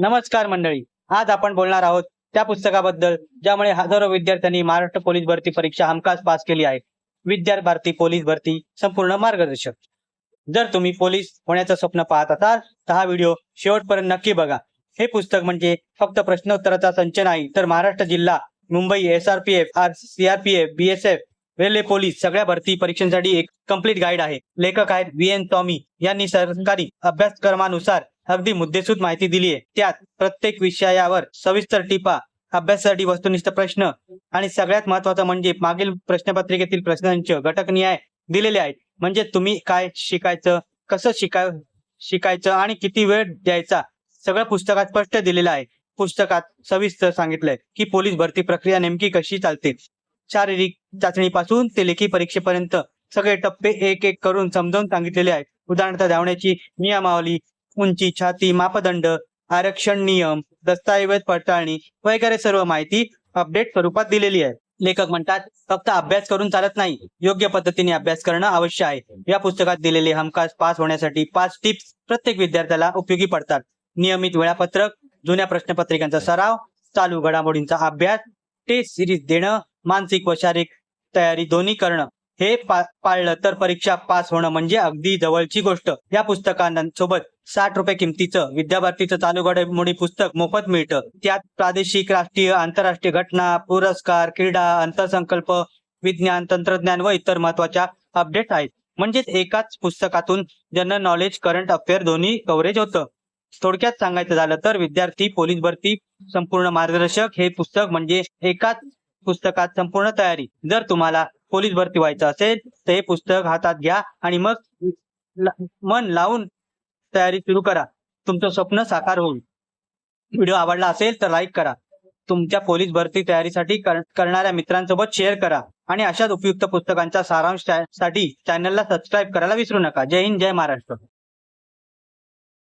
नमस्कार मंडळी. आज आपण बोलणार आहोत त्या पुस्तकाबद्दल ज्यामुळे हजारो विद्यार्थ्यांनी महाराष्ट्र पोलीस भरती परीक्षा हमखास पास केली आहे. विद्यार्थी भारती पोलीस भरती संपूर्ण मार्गदर्शक. जर तुम्ही पोलीस होण्याचं स्वप्न पाहत असाल तर हा व्हिडिओ शेवटपर्यंत नक्की बघा. हे पुस्तक म्हणजे फक्त प्रश्नोत्तराचा संच नाही तर महाराष्ट्र जिल्हा Mumbai S R CRPF BSF railway police सगळ्या भरती परीक्षांसाठी एक कंप्लीट गाईड आहे. लेखक आहेत व्ही एन टॉमी यांनी सरकारी अभ्यासक्रमानुसार अगदी मुद्देसूद माहिती दिली आहे त्यात प्रत्येक विषयावर सविस्तर टिपा अभ्यासासाठी वस्तुनिष्ठ प्रश्न आणि सगळ्यात महत्वाचं म्हणजे मागील प्रश्नपत्रिकेतील प्रश्नांचे घटकनिहाय दिलेले आहेत. म्हणजे तुम्ही काय शिकायचं कसं शिकाय शिकायचं आणि किती वेळ द्यायचा सगळं पुस्तकात स्पष्ट दिलेलं आहे. पुस्तकात सविस्तर सांगितलंय की पोलीस भरती प्रक्रिया नेमकी कशी चालते. शारीरिक चाचणीपासून ते लेखी परीक्षेपर्यंत सगळे टप्पे एक एक करून समजावून सांगितलेले आहेत. उदाहरणार्थ धावण्याची नियमावली उंची छाती मापदंड आरक्षण नियम दस्तऐवज पडताळणी वगैरे सर्व माहिती अपडेट स्वरूपात दिलेली आहे. लेखक म्हणतात फक्त अभ्यास करून चालत नाही योग्य पद्धतीने अभ्यास करणं आवश्यक आहे. या पुस्तकात दिलेले हमखास पास होण्यासाठी पाच टिप्स प्रत्येक विद्यार्थ्याला उपयोगी पडतात. नियमित वेळापत्रक जुन्या प्रश्नपत्रिकांचा सराव चालू घडामोडींचा अभ्यास टेस्ट सिरीज देणं मानसिक व शारीरिक तयारी दोन्ही करणं. हे पा- पाळलं तर परीक्षा पास होणं म्हणजे अगदी जवळची गोष्ट. या पुस्तकांसोबत साठ रुपये किमतीचं विद्याभारतीचं चालू घडामोडी पुस्तक मोफत मिळतं. त्यात प्रादेशिक राष्ट्रीय आंतरराष्ट्रीय घटना पुरस्कार क्रीडा अंतरसंकल्प विज्ञान तंत्रज्ञान व इतर महत्त्वाच्या अपडेट आहेत. म्हणजेच एकाच पुस्तकातून जनरल नॉलेज करंट अफेअर दोन्ही कव्हरेज होतं. थोडक्यात सांगायचं झालं तर विद्यार्थी पोलीस भरती संपूर्ण मार्गदर्शक हे पुस्तक म्हणजे एकाच पुस्तकात संपूर्ण तयारी. जर तुम्हाला पोलीस भरती व्हायचं असेल तर हे पुस्तक हातात घ्या आणि मग मन लावून तयारी सुरू करा. तुमचं स्वप्न साकार होईल. व्हिडिओ आवडला असेल तर लाईक करा. तुमच्या पोलीस भरती तयारीसाठी करणाऱ्या मित्रांसोबत शेअर करा आणि अशाच उपयुक्त पुस्तकांचा सारांशसाठी चॅनलला सबस्क्राईब करायला विसरू नका. जय हिंद जय महाराष्ट्र.